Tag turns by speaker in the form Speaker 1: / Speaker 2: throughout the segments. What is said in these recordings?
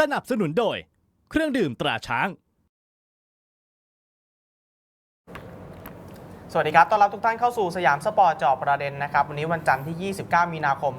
Speaker 1: สนับสนุนโดย เครื่องดื่มตราช้าง
Speaker 2: สวัสดีครับ ต้อนรับทุกท่านเข้าสู่สยามสปอร์ตเจอบประเด็นนะครับ วันนี้วันจันทร์ที่ 29 มีนาคม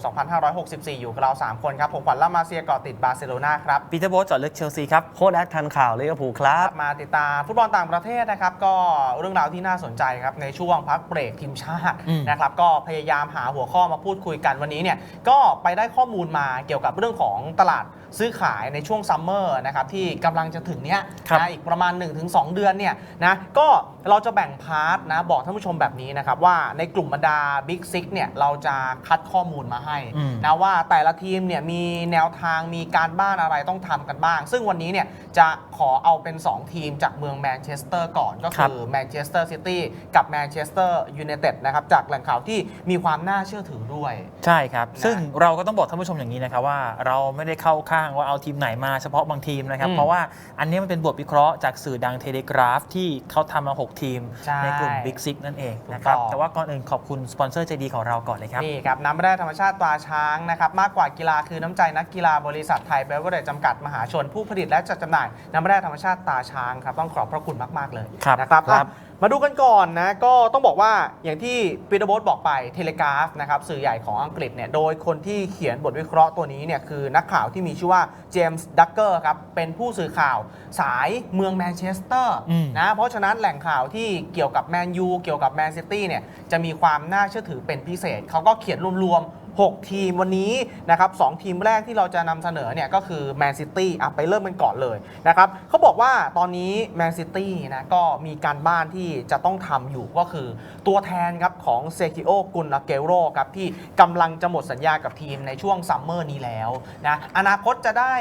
Speaker 2: 2564 อยู่กับเรา 3 คนครับ ผมขวัญล่ามาเซียเกาะติดบาร์เซโลนาครับ
Speaker 3: ปีเตอร์โบทจอดเลือกเชลซีครับ
Speaker 4: โค้ดแอคทันข่าวลิเวอร์พูลครับ
Speaker 2: มาติดตามฟุตบอลต่างประเทศนะครับ ก็เรื่องราวที่น่าสนใจครับ ในช่วงพักเบรกทีมชาติ
Speaker 3: อืม
Speaker 2: นะครับ ก็พยายามหาหัวข้อมาพูดคุยกันวันนี้เนี่ย ก็ไปได้ข้อมูลมาเกี่ยวกับเรื่องของตลาด ซื้อขายในช่วงซัมเมอร์นะครับที่กำลังจะถึงเนี้ย
Speaker 3: ครับ
Speaker 2: นะอีกประมาณ 1-2 เดือนเนี่ยนะก็เราจะแบ่งพาร์ทนะบอกท่านผู้ชมแบบนี้นะครับว่าในกลุ่มบรรดา Big Six เนี่ยเราจะคัดข้อมูลมาให้
Speaker 3: อืม
Speaker 2: นะว่าแต่ละทีมเนี่ยมีแนวทางมีการบ้านอะไรต้องทำกันบ้าง ซึ่งวันนี้เนี่ยจะขอเอาเป็น 2 ทีมจากเมืองแมนเชสเตอร์ก่อนก็คือแมนเชสเตอร์ซิตี้กับแมนเชสเตอร์ยูไนเต็ดนะครับจากแหล่งข่าวที่มีความน่าเชื่อถือด้วย
Speaker 3: ใช่ครับ
Speaker 2: นะ
Speaker 3: ซึ่งเราก็ต้องบอกท่านผู้ชมอย่างนี้นะครับว่าเราไม่ได้เข้าข้างว่าเอาทีมไหนมาเฉพาะบางทีมนะครับ
Speaker 2: อืม
Speaker 3: เพราะว่าอันนี้มันเป็นบทวิเคราะห์จากสื่อดังเทเลกราฟที่เขาทำมา 6 ทีม
Speaker 2: ใช่
Speaker 3: กลุ่ม Big Six นั่นเองนะครับ
Speaker 2: ถูกต้อง
Speaker 3: แต่ว่าก่อนอื่นขอบคุณสปอนเซอร์ใจดีของเราก่อนเลยครับ
Speaker 2: นี่ครับน้ำแร่ธรรมชาติตราช้างนะครับมากกว่ากีฬาคือน้ำใจนักกีฬาบริษัทไทยเบเวอร์เรจจำกัดมหาชนผู้ผลิตและจัดจำหน่ายน้ำแร่ธรรมชาติตราช้างครับต้องขอบพระคุณมาก ๆ เลย
Speaker 3: ครับ
Speaker 2: นะครับ
Speaker 3: ครับ
Speaker 2: อะ มาดูกันก่อนนะก็ต้องบอกว่าอย่างที่ปีเตอร์โบสบอกไปเทเลกราฟนะครับสื่อใหญ่ของอังกฤษเนี่ยโดยคนที่เขียนบทวิเคราะห์ตัวนี้เนี่ยคือนักข่าวที่มีชื่อว่าเจมส์ดักเกอร์ครับเป็นผู้สื่อข่าวสายเมืองแมนเชสเตอร์
Speaker 3: อืม
Speaker 2: นะเพราะฉะนั้นแหล่งข่าวที่เกี่ยวกับแมนยูเกี่ยวกับแมนซิตี้เนี่ยจะมีความน่าเชื่อถือเป็นพิเศษเขาก็เขียนรวมๆ 6 ทีมวันนี้นะครับสองทีมแรกที่เราจะนำเสนอเนี่ยก็คือแมนซิตี้อะไปเริ่มกันก่อนเลยนะครับเขาบอกว่าตอนนี้แมนซิตี้นะก็มีการบ้านที่จะต้องทำอยู่ก็คือตัวแทนครับของเซคิโอกุนอาเกโรครับที่กำลังจะหมดสัญญากับทีมในช่วงซัมเมอร์นี้แล้วนะอนาคตจะได้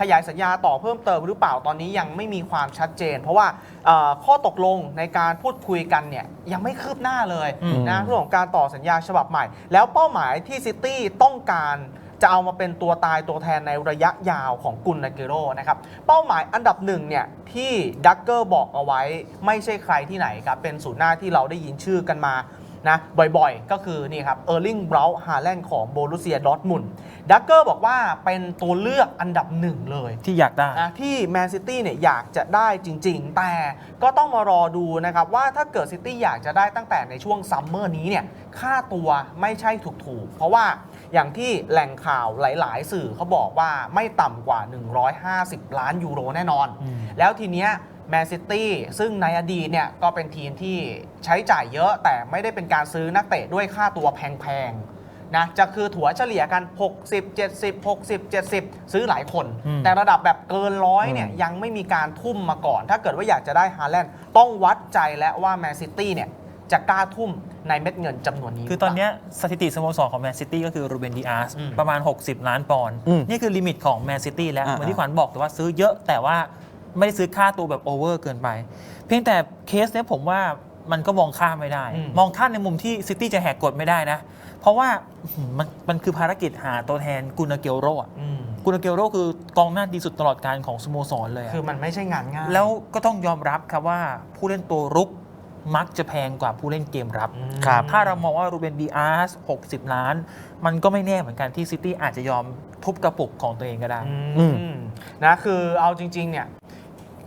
Speaker 2: ขยายสัญญาต่อเพิ่มเติมหรือเปล่าตอนนี้ยังไม่มีความชัดเจน เพราะว่าเอ่อข้อตกลงในการพูดคุยกันเนี่ยยังไม่คืบหน้าเลย
Speaker 3: อืม
Speaker 2: นะเรื่องของการต่อสัญญาฉบับใหม่ แล้วเป้าหมายที่ซิตี้ต้องการจะเอามาเป็นตัวตายตัวแทนในระยะยาวของกุนนาเกโรนะครับ เป้าหมายอันดับหนึ่งเนี่ยที่ดักเกอร์บอกเอาไว้ไม่ใช่ใครที่ไหนครับ เป็นศูนย์หน้าที่เราได้ยินชื่อกันมา นะบ่อยๆ ก็คือนี่ครับเออร์ลิงเบราฮาแลนด์ของโบรุเซียดอร์ทมุนด์ดักเกอร์บอกว่าเป็นตัวเลือกอันดับหนึ่งเลย
Speaker 3: ที่อยากได้
Speaker 2: นะที่แมนซิตี้เนี่ยอยากจะได้จริง ๆ แต่ก็ต้องมารอดูนะครับว่าถ้าเกิดซิตี้อยากจะได้ตั้งแต่ในช่วงซัมเมอร์นี้เนี่ยค่าตัวไม่ใช่ถูกๆ เพราะว่าอย่างที่แหล่งข่าวหลาย ๆ สื่อเขาบอกว่าไม่ต่ำกว่า 150 ล้านยูโรแน่นอน
Speaker 3: อืม
Speaker 2: แล้วทีเนี้ยแมนซิตี้ซึ่งในอดีตเนี่ยก็เป็นทีมที่ใช้จ่ายเยอะแต่ไม่ได้เป็นการซื้อนักเตะด้วยค่าตัวแพงๆนะจะคือถัวเฉลี่ยกัน 60 70 60 70 ซื้อหลายคน
Speaker 3: อืม
Speaker 2: แต่ระดับแบบเกินร้อยเนี่ยยังไม่มีการทุ่มมาก่อน ถ้าเกิดว่าอยากจะได้ฮาแลนด์ต้องวัดใจและว่าแมนซิตี้เนี่ยจะกล้าทุ่มในเม็ดเงินจำนวนนี้
Speaker 3: คือตอนเนี้ยสถิติสโมสรของแมนซิตี้ก็คือรูเบนดีอาร์ส
Speaker 2: อืม
Speaker 3: ประมาณ 60 ล้านปอนด์
Speaker 4: อืม
Speaker 3: นี่คือลิมิตของแมนซิตี้แล้ว
Speaker 4: อ่า
Speaker 3: เหมือนที่ขวัญบอกแต่ว่าซื้อเยอะแต่ว่า ไม่ได้ซื้อค่าตัวแบบโอเวอร์เกินไป เพียงแต่เคสเนี้ยผมว่ามันก็มองข้ามไม่ได้
Speaker 2: อืม
Speaker 3: มองข้ามในมุมที่ซิตี้จะแหกกฎไม่ได้นะ เพราะว่าอื้อหือมันมันคือภารกิจหาตัวแทนกุนาเกลโรอะ
Speaker 2: อืม
Speaker 3: กุนาเกลโรคือกองหน้าดีสุดตลอดการของสโมสรเลยอะ
Speaker 2: คือมันไม่ใช่งานง่าย
Speaker 3: แล้วก็ต้องยอมรับครับว่าผู้เล่นตัวรุกมักจะแพงกว่าผู้เล่นเกมรับ
Speaker 2: อืม
Speaker 4: ครับ
Speaker 3: ถ้าเรามองว่ารูเบนดีอาร์ส60 ล้าน มันก็ไม่แน่เหมือนกันที่ซิตี้อาจจะยอมทุบกระปุกของตัวเองก็ได้
Speaker 2: อืมนะคือเอาจริง ๆ เนี่ย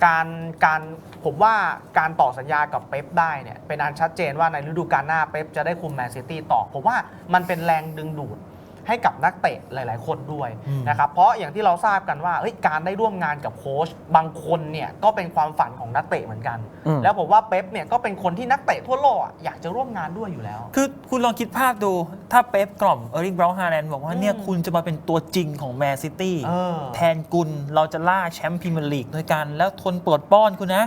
Speaker 2: การการผมว่าการต่อสัญญากับเป๊ปได้เนี่ยเป็นอันชัดเจนว่าในฤดูกาลหน้าเป๊ปจะได้คุมแมนซิตี้ต่อ ผมว่ามันเป็นแรงดึงดูด ให้กับนักเตะหลาย ๆ คนด้วย
Speaker 3: อืม
Speaker 2: นะครับเพราะอย่างที่เราทราบกันว่าเอ้ยการได้ร่วมงานกับโค้ชบางคนเนี่ยก็เป็นความฝันของนักเตะเหมือนกัน
Speaker 4: อืม
Speaker 2: แล้วผมว่าเป๊ปเนี่ยก็เป็นคนที่นักเตะทั่วโลกอะอยากจะร่วมงานด้วยอยู่แล้ว
Speaker 3: คือคุณลองคิดภาพดูถ้าเป๊ปกล่อมเออร์ลิงบราวน์ฮาแลนด์บอกว่าเนี่ย
Speaker 2: อืม
Speaker 3: คุณจะมาเป็นตัวจริงของแมนซิตี้
Speaker 2: เออ
Speaker 3: แทนกุลเราจะล่าแชมป์พรีเมียร์ลีกด้วยกัน แล้วทนปลดป้อนคุณนะ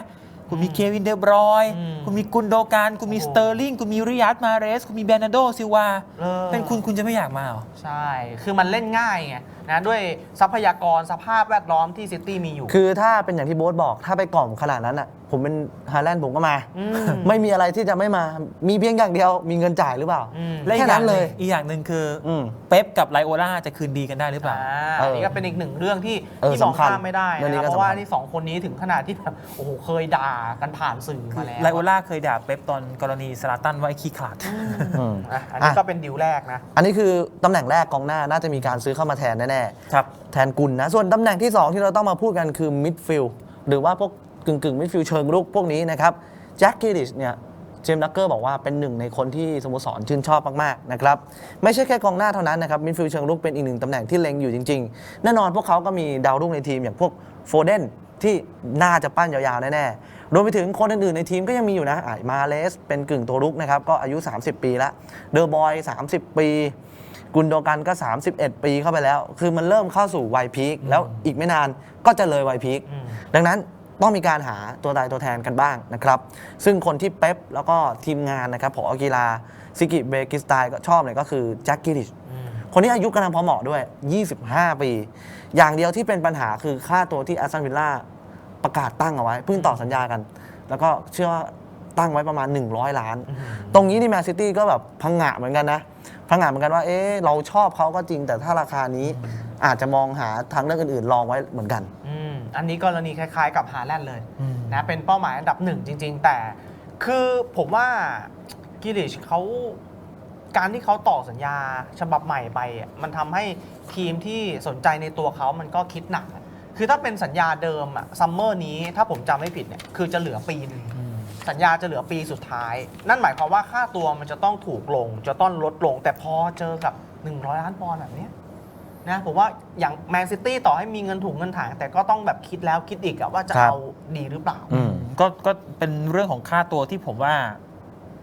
Speaker 3: คุณมี
Speaker 2: อืม
Speaker 3: เควินเดบรอยน์
Speaker 2: อืม
Speaker 3: คุณมีกุนโดการ คุณมี
Speaker 2: โอ้
Speaker 3: สเตอร์ลิง คุณมีริยัตมาเรส คุณมีเบรนาโดซิลวา
Speaker 2: ออ
Speaker 3: เป็นคุณคุณจะไม่อยากมาเหรอ
Speaker 2: ใช่ คือมันเล่นง่ายไงนะด้วยทรัพยากรสภาพแวดล้อมที่ซิตี้มีอยู่
Speaker 4: คือถ้าเป็นอย่างที่โบ๊ทบอก ถ้าไปกล่อมขนาดนั้นอะผมเป็นฮาแลนด์ผมก็มา
Speaker 2: อืม
Speaker 4: ไม่มีอะไรที่จะไม่มา มีเพียงอย่างเดียว มีเงินจ่ายหรือเปล่า
Speaker 2: อืม
Speaker 3: และอี
Speaker 4: แค่
Speaker 3: กอ
Speaker 4: นั้
Speaker 3: ย่าง
Speaker 4: น
Speaker 3: ห
Speaker 4: เล
Speaker 3: นึ่ง
Speaker 4: ย
Speaker 3: อีกอย่างหนึ่งคืออ
Speaker 4: อืม
Speaker 3: เป๊ปกับไลโอล่าจะคืนดีกันได้หรือเปล่า
Speaker 2: อ่า
Speaker 4: เอออั
Speaker 2: อันนี้ก็เป็นอีกหนึ่งเรื่องที่
Speaker 4: เออ
Speaker 2: ที่มอง
Speaker 4: สำคัญ
Speaker 2: ข้ามไม่ได้
Speaker 4: เรื่องนี้
Speaker 2: นะ
Speaker 4: ก็
Speaker 2: เพราะว่า
Speaker 4: สำคัญ
Speaker 2: นี่สองคนนี้ถึงขนาดที่แบบโอ้โหเคยด่ากันผ่านสื่อมาแล้ว
Speaker 3: ไลโอล่าเคยด่าเป๊ปตอนกรณีสลาตันว่าไอ้ขี้ขลาด
Speaker 4: อืม
Speaker 2: อะอันนี้
Speaker 4: อะ
Speaker 2: ก็เป็นดิวแรกนะ
Speaker 4: อันนี้คือตำแหน่งแรกกองหน้าน่าจะมีการซื้อเข้ามาแทนแน่ๆ
Speaker 3: ครับ
Speaker 4: แทนกุลนะ ส่วนตำแหน่งที่ 2 ที่เราต้องมาพูดกันคือมิดฟิลด์หรือว่าพวก กึ่งกึ่งมิดฟิลด์เชิงรุกพวกนี้นะครับแจ็คกิลิชเนี่ยเจมส์ดักเกอร์บอกว่าเป็นหนึ่งในคนที่สโมสรชื่นชอบมาก ๆ นะครับ ไม่ใช่แค่กองหน้าเท่านั้นนะครับมิดฟิลด์เชิงรุกเป็นอีกหนึ่งตำแหน่งที่เล็งอยู่จริง ๆ แน่นอนพวกเขาก็มีดาวรุ่งในทีมอย่างพวกโฟเดนที่น่าจะปั้นยาวๆ แน่ ๆ รวมไปถึงคนอื่น ๆ ในทีมก็ยังมีอยู่นะอะมาเลส เป็นกึ่งตัวรุกนะครับ ก็อายุ 30 ปีแล้วเดอร์บอย 30 ปี กุนโดกันก็ 31 ปีเข้าไปแล้ว คือมันเริ่มเข้าสู่วัยพีคแล้วอีกไม่นานก็จะเลยวัยพีค
Speaker 2: อืม
Speaker 4: ดังนั้น ต้องมีการหาตัวตายตัวแทนกันบ้างนะครับซึ่งคนที่เป๊ปแล้วก็ทีมงานนะครับผอกีฬาซิกิเบกิสไตล์ก็ชอบเลยก็คือแจ็คกิลิช
Speaker 2: อืม
Speaker 4: คนนี้อายุกำลังพอเหมาะด้วย 25 ปี อย่างเดียวที่เป็นปัญหาคือค่าตัวที่แอสตันวิลล่าประกาศตั้งเอาไว้ เพิ่งต่อสัญญากัน แล้วก็เชื่อว่าตั้งไว้ประมาณ 100 ล้าน ตรงนี้นี่แมนซิตี้ก็แบบพังงะเหมือนกันนะ พังงะเหมือนกันว่า เอ๊ะเราชอบเขาก็จริง แต่ถ้าราคานี้อาจจะมองหาทางเลือกอื่นๆลองไว้เหมือนกัน
Speaker 2: อืมอันนี้กรณีคล้ายๆกับฮาแลนด์เลย
Speaker 3: อืม
Speaker 2: นะเป็นเป้าหมายอันดับหนึ่งจริง ๆ แต่คือผมว่ากิลิชเขาการที่เขาต่อสัญญาฉบับใหม่ไปอะมันทำให้ทีมที่สนใจในตัวเขามันก็คิดหนักอะคือถ้าเป็นสัญญาเดิมอะซัมเมอร์นี้ถ้าผมจำไม่ผิดเนี่ยคือจะเหลือปีหนึง สัญญาจะเหลือปีสุดท้าย นั่นหมายความว่าค่าตัวมันจะต้องถูกลง จะต้องลดลง แต่พอเจอกับ 100 ล้านปอนด์แบบเนี้ยนะผมว่าอย่างแมนซิตี้ต่อให้มีเงินถุงเงินถังแต่ก็ต้องแบบคิดแล้วคิดอีกอะว่าจะ
Speaker 4: ครับ
Speaker 2: เอาดีหรือเปล่า
Speaker 4: อืม
Speaker 3: ก็ก็เป็นเรื่องของค่าตัวที่ผมว่า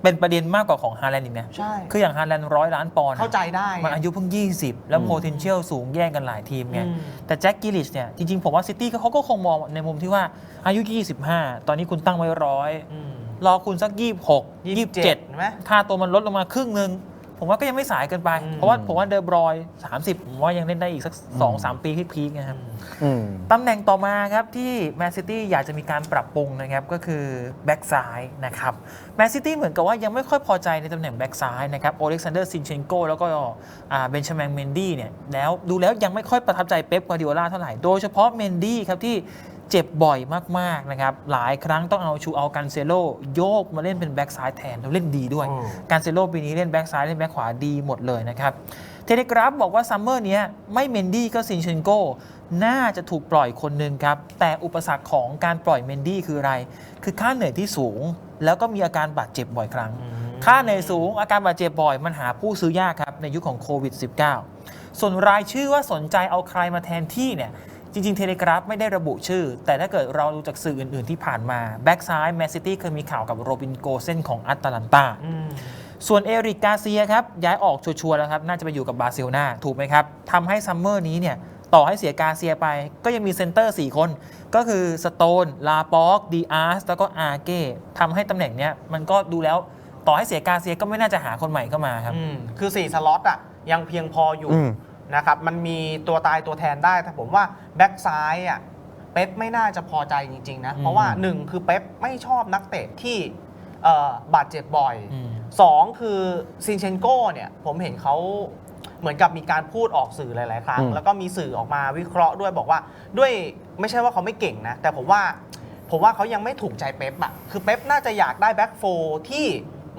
Speaker 3: เป็นประเด็นมากกว่าของฮาแลนด์อีกนะ
Speaker 2: ใช่
Speaker 3: คืออย่างฮาแลนด์ร้อยล้านปอนด์อะ
Speaker 2: เข้าใจได้ไง
Speaker 3: มันอายุเพิ่ง 20 แล้ว
Speaker 4: อืม
Speaker 3: potential สูงแย่งกันหลายทีมไง
Speaker 2: อืม
Speaker 3: แต่แจ็คกิลิชเนี่ย จริง ๆ ผมว่าซิตี้เขาก็คงมองในมุมที่ว่าอายุ 25 ตอนนี้คุณตั้งไว้ร้อย
Speaker 2: อืม
Speaker 3: รอคุณสัก 26
Speaker 2: 27
Speaker 3: 27
Speaker 2: เห็นไหม
Speaker 3: ค่าตัวมันลดลงมาครึ่งหนึ่ง ผมว่าก็ยังไม่สายเกินไป
Speaker 2: อืม
Speaker 3: เพราะว่าผมว่าเดอร์บรอย 30 ผมว่ายังเล่นได้อีกสัก 2-3 ปีพีคๆนะครับ
Speaker 4: อืม
Speaker 3: ตำแหน่งต่อมาครับที่แมนซิตี้อยากจะมีการปรับปรุงนะครับก็คือแบ็กซ้ายนะครับแมนซิตี้เหมือนกับว่ายังไม่ค่อยพอใจในตำแหน่งแบ็กซ้ายนะครับโอเล็กซานเดอร์ซินเชนโกแล้วก็เบนชามินเมนดี้เนี่ยแล้วดูแล้วยังไม่ค่อยประทับใจเป๊ปกวาร์ดิโอลาเท่าไหร่โดยเฉพาะเมนดี้ครับที่ เจ็บบ่อยมากๆนะครับหลายครั้งต้องเอาชูเอากันเซโลโยกมาเล่นเป็นแบ็กซ้ายแทนแล้วเล่นดีด้วย
Speaker 2: อืม
Speaker 3: การเซโลปีนี้เล่นแบ็กซ้ายเล่นแบ็กขวาดีหมดเลยนะครับเทเลกราฟบอกว่าซัมเมอร์เนี้ยไม่เมนดี้ก็ซินเชนโกน่าจะถูกปล่อยคนหนึ่งครับ แต่อุปสรรคของการปล่อยเมนดี้คืออะไร คือค่าเหนื่อยที่สูง แล้วก็มีอาการบาดเจ็บบ่อยครั้ง ค่าเหนื่อยสูงอาการบาดเจ็บบ่อย มันหาผู้ซื้อยากครับ ในยุคของโควิด -19 ส่วนรายชื่อว่าสนใจเอาใครมาแทนที่เนี่ย จริงๆ เทเลกราฟไม่ได้ระบุชื่อ แต่ถ้าเกิดเราดูจากสื่ออื่น ๆ ที่ผ่านมา แบ็กซ้ายแมนซิตี้เคยมีข่าวกับโรบินโกเซนของอัตแลนตา
Speaker 2: อืม
Speaker 3: ส่วนเอริกกาเซียครับย้ายออกชัวร์ๆแล้วครับ น่าจะไปอยู่กับบาร์เซโลนาถูกไหมครับทำให้ซัมเมอร์นี้เนี่ยต่อให้เสียกาเซียไป ก็ยังมีเซนเตอร์ 4 คน ก็คือสโตน ลาป็อกดีอาร์สแล้วก็อาเก้ทำให้ตำแหน่งเนี้ยมันก็ดูแล้วต่อให้เสียกาเซียก็ไม่น่าจะหาคนใหม่เข้ามาครับ
Speaker 2: อืมคือ 4 สล็อตอะยังเพียงพออยู่
Speaker 4: อืม
Speaker 2: นะครับมันมีตัวตายตัวแทนได้ แต่ผมว่าแบ็กซ้ายอะเป๊ปไม่น่าจะพอใจจริงๆนะ
Speaker 3: อืม
Speaker 2: เพราะว่า 1 คือเป๊ปไม่ชอบนักเตะที่เอ่อบาดเจ็บบ่อย
Speaker 3: อืม
Speaker 2: สองคือซินเชนโก้เนี่ยผมเห็นเขาเหมือนกับมีการพูดออกสื่อหลาย ๆ ครั้ง
Speaker 4: อืม
Speaker 2: แล้วก็มีสื่อออกมาวิเคราะห์ด้วยบอกว่าด้วยไม่ใช่ว่าเขาไม่เก่งนะ แต่ผมว่าผมว่าเขายังไม่ถูกใจเป๊ปอะคือเป๊ปน่าจะอยากได้แบ็กโฟที่